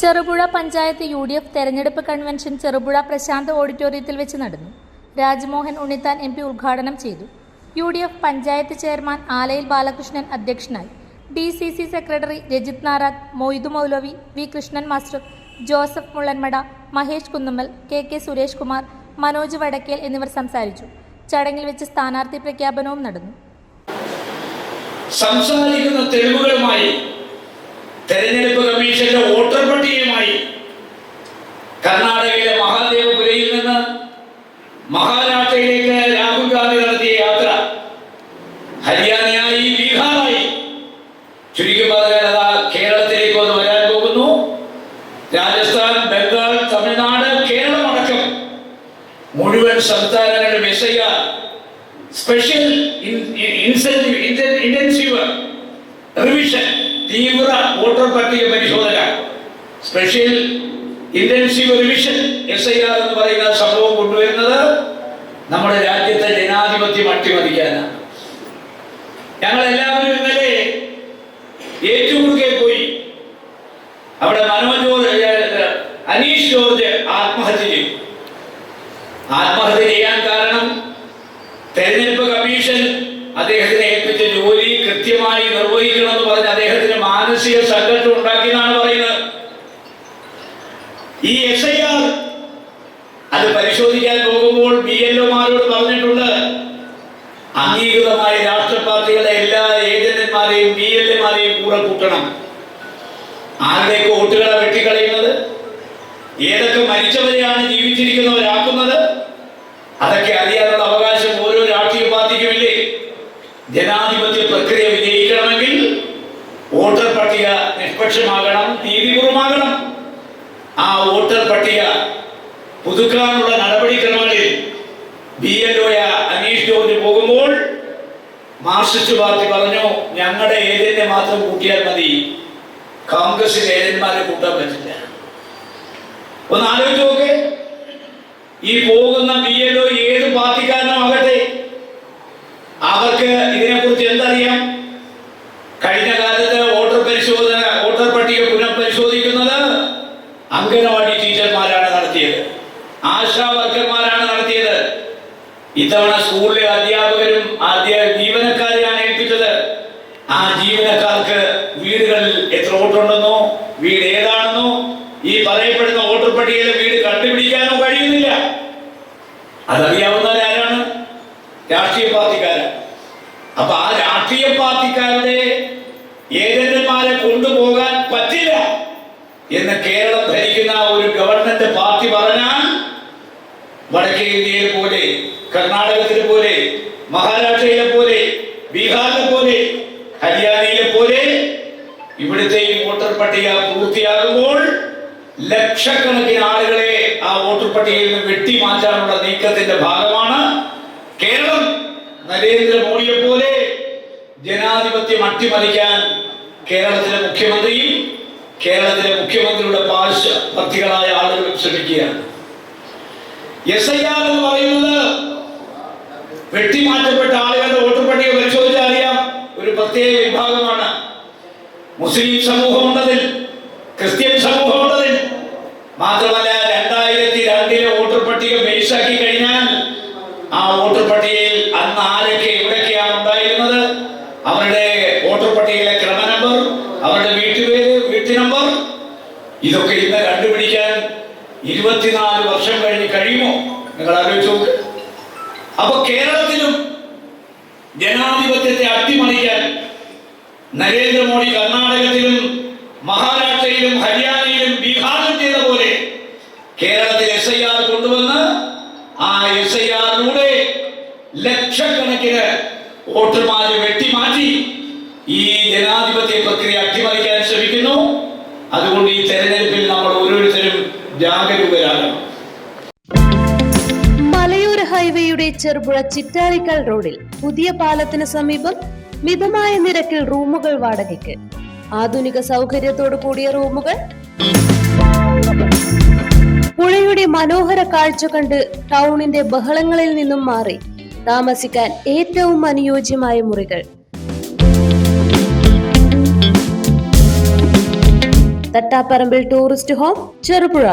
Cherupuzha panchayat U D F തെരഞ്ഞെടുപ്പ് convention Cherupuzha Prashant ഓഡിറ്റോറിയത്തിൽ വെച്ച് നടന്നു. രാജ്മോഹൻ ഉണ്ണിത്താൻ എം പി ഉദ്ഘാടനം ചെയ്തു. U D F panchayat chairman Alayil Balakrishnan അധ്യക്ഷനായി. D C C secretary Rajith Narath Moidu Maulavi V Krishnan master Joseph Mullanmada Mahesh Kunnummal K K Suresh Kumar Manoj Vadakkel എന്നിവർ സംസാരിച്ചു. ചടങ്ങിൽ വെച്ച് സ്ഥാനാർത്ഥി പ്രഖ്യാപനവും നടന്നു. സംസാരിക്കുന്ന തെളിവുകളുമായി തെരഞ്ഞെടുപ്പ് കമ്മീഷന്റെ വോട്ടർ പട്ടികയുമായി കർണാടകയിലെ മഹാദേവപുരയിൽ നിന്ന് മഹാരാഷ്ട്രയിലേക്ക് രാഹുൽ ഗാന്ധി നടത്തിയ യാത്ര. ഹരിയാനയായി ബീഹാറായി. ചുരുക്കി പറഞ്ഞാൽ അതാ കേരളത്തിലേക്ക് ഒന്ന് വരാൻ പോകുന്നു. രാജസ്ഥാൻ ബംഗാൾ തമിഴ്നാട് കേരളം അടക്കം മുഴുവൻ സംസ്ഥാനങ്ങളിലും എസ് സ്പെഷ്യൽ ഇന്റൻസീവ് റിവിഷൻ തീവ്ര വോട്ടർ പട്ടിക പരിശോധന special intensive revision S I R എന്ന് പറയുന്ന സംഭവം കൊണ്ടുവരുന്നത് നമ്മുടെ രാജ്യത്തെ ജനാധിപത്യം അട്ടിമറിക്കാനാണ്. ഞങ്ങൾ എല്ലാവരും ഇന്നലെ ഏറ്റുമുറുകെ പോയി. അവിടെ മനോജ് അനീഷ് ജോർജ് ആത്മഹത്യ ചെയ്തു. ആത്മഹത്യ ചെയ്യാൻ കാരണം തെരഞ്ഞെടുപ്പ് കമ്മീഷൻ അദ്ദേഹത്തിനെ ഏൽപ്പിച്ച ജോലി കൃത്യമായി നിർവഹിക്കണമെന്ന് പറഞ്ഞ് അദ്ദേഹത്തിന് മാനസിക സംഘർഷം ഉണ്ടാക്കിയെന്നാണ് പറയുന്നത് ഈ എസ് ഐ ആർ അത് പരിശോധിക്കാൻ പോകുമ്പോൾ ബി എൽ ഒമാരോട് പറഞ്ഞിട്ടുണ്ട് അംഗീകൃതമായ രാഷ്ട്രീയ പാർട്ടികളെ എല്ലാ ഏജന്റന്മാരെയും ബി എൽ എമാരെയും കൂടെ കൂട്ടണം. ആരുടെയൊക്കെ വോട്ടുകളെ വെട്ടിക്കളയുന്നത്? ഏതൊക്കെ മരിച്ചവരെയാണ് ജീവിച്ചിരിക്കുന്നവരാക്കുന്നത്? അതൊക്കെ അറിയാനുള്ള അവകാശം ഓരോ രാഷ്ട്രീയ പാർട്ടിക്കുമില്ലേ? ജനാധിപത്യ പ്രക്രിയ വിജയിക്കണമെങ്കിൽ വോട്ടർ പട്ടിക നിഷ്പക്ഷമാകണം നീതിപൂർവമാകണം. ആ വോട്ടർ പട്ടിക പുതുക്കാനുള്ള നടപടിക്രമങ്ങളിൽ B L O Aneesh George പോകുമ്പോൾ മാർക്സിസ്റ്റ് പാർട്ടി പറഞ്ഞു ഞങ്ങളുടെ ഏജന്റിനെ മാത്രം കൂട്ടിയാൽ മതി. കോൺഗ്രസിന്റെ ഏജന്റ്മാരെ കൂട്ടാൻ പറ്റില്ല. ഒന്ന് ആലോചിച്ച് നോക്കേ. ഈ പോകുന്ന ബി എൽ ഒ ഏത് പാർട്ടിക്കാരനും ആകട്ടെ അവർക്ക് ഇതിനെക്കുറിച്ച് എന്തറിയാം? കഴിഞ്ഞ കാലത്ത് വോട്ടർ പരിശോധന വോട്ടർ പട്ടിക പുനഃപരിശോധിക്കുന്നത് അംഗനവാടി ഇത്തവണ സ്കൂളിലെ അധ്യാപകരും ആദ്യ ജീവനക്കാരെയാണ് ഏൽപ്പിച്ചത്. ആ ജീവനക്കാർക്ക് വീടുകളിൽ എത്ര വോട്ടുണ്ടെന്നോ വീട് ഏതാണെന്നോ ഈ പറയപ്പെടുന്ന വോട്ടർ പട്ടികയിലെ വീട് കണ്ടുപിടിക്കാനോ കഴിയുന്നില്ല. അതറിയാവുന്നവരാരാണ് രാഷ്ട്രീയ പാർട്ടിക്കാരൻ അപ്പൊ ആ രാഷ്ട്രീയ പാർട്ടിക്കാരുടെ ഏജന്റന്മാരെ കൊണ്ടുപോകാൻ പറ്റില്ല എന്ന് കേരളം ഭരിക്കുന്ന ഒരു ഗവൺമെന്റ് പാർട്ടി പറഞ്ഞാൽ വടക്കേ ഇന്ത്യയിലെ പോലെ കർണാടകത്തിലെ പോലെ മഹാരാഷ്ട്രയിലെ പോലെ ബീഹാറിലെ പോലെ ഹരിയാനയിലെ പോലെ ഇവിടുത്തെ ഈ വോട്ടർ പട്ടിക പൂർത്തിയാകുമ്പോൾ ലക്ഷക്കണക്കിന് ആളുകളെ ആ വോട്ടർ പട്ടികയിൽ നിന്ന് വെട്ടി മാറ്റാനുള്ള നീക്കത്തിന്റെ ഭാഗമാണ്. കേരളം നരേന്ദ്രമോദിയെ പോലെ ജനാധിപത്യം അട്ടിമറിക്കാൻ കേരളത്തിലെ മുഖ്യമന്ത്രിയും കേരളത്തിലെ മുഖ്യമന്ത്രിയുടെ പാർശ്വവർത്തികളായ ആളുകളും ശ്രമിക്കുകയാണ്. എസ് ഐ ആർ എന്ന് പറയുന്നത് വെട്ടിമാറ്റപ്പെട്ട ആളുകളുടെ വോട്ടർ പട്ടിക പരിശോധിച്ചാൽ അറിയാം. ഒരു പ്രത്യേക വിഭാഗമാണ്. മുസ്ലിം സമൂഹം സമൂഹമുണ്ടതിൽ ക്രിസ്ത്യൻ സമൂഹം സമൂഹമുണ്ടതിൽ മാത്രമല്ല രണ്ടായിരത്തി രണ്ടിലെ വോട്ടർ പട്ടിക ബേസാക്കി കഴിഞ്ഞാൽ ആ വോട്ടർ പട്ടികയിൽ അന്ന് ആരൊക്കെ എവിടെയൊക്കെയാണ് ഉണ്ടായിരുന്നത്? അവരുടെ വോട്ടർ പട്ടികയിലെ ക്രമ നമ്പർ അവരുടെ വീട്ടുപേര് വീട്ടു നമ്പർ. ഇതൊക്കെ ഇന്ന് കണ്ടുപിടിക്കാൻ ഇരുപത്തിനാല് വർഷം കഴിഞ്ഞ് കഴിയുമോ? നിങ്ങൾ ആലോചിച്ചു അപ്പൊ കേരളത്തിലും ജനാധിപത്യത്തെ അട്ടിമറിക്കാൻ നരേന്ദ്രമോദി കർണാടകത്തിലും മഹാരാഷ്ട്രയിലും ഹരിയാനയിലും ബീഹാറിലും ചെയ്ത പോലെ കേരളത്തിൽ എസ് ഐ ആർ കൊണ്ടുവന്ന് ആ എസ് ഐ ആറിലൂടെ ലക്ഷക്കണക്കിന് വോട്ടർമാരെ വെട്ടിമാറ്റി ഈ ജനാധിപത്യ പ്രക്രിയ അട്ടിമറിക്കാൻ ശ്രമിക്കുന്നു. അതുകൊണ്ട് ഈ തെരഞ്ഞെടുപ്പിൽ നമ്മൾ ഓരോരുത്തരും ജാഗരൂകരാകണം ഹൈവേയുടെ ചെറുപുഴ ചിറ്റാരിക്കൽ റോഡിൽ പുതിയ പാലത്തിന് സമീപം മിതമായ നിരക്കിൽ റൂമുകൾ വാടകയ്ക്ക്. ആധുനിക സൗകര്യത്തോടു കൂടിയ റൂമുകൾ. പുഴയുടെ മനോഹര കാഴ്ച കണ്ട് ടൗണിന്റെ ബഹളങ്ങളിൽ നിന്നും മാറി താമസിക്കാൻ ഏറ്റവും അനുയോജ്യമായ മുറികൾ. Thattaparambil tourist home Cherupuzha.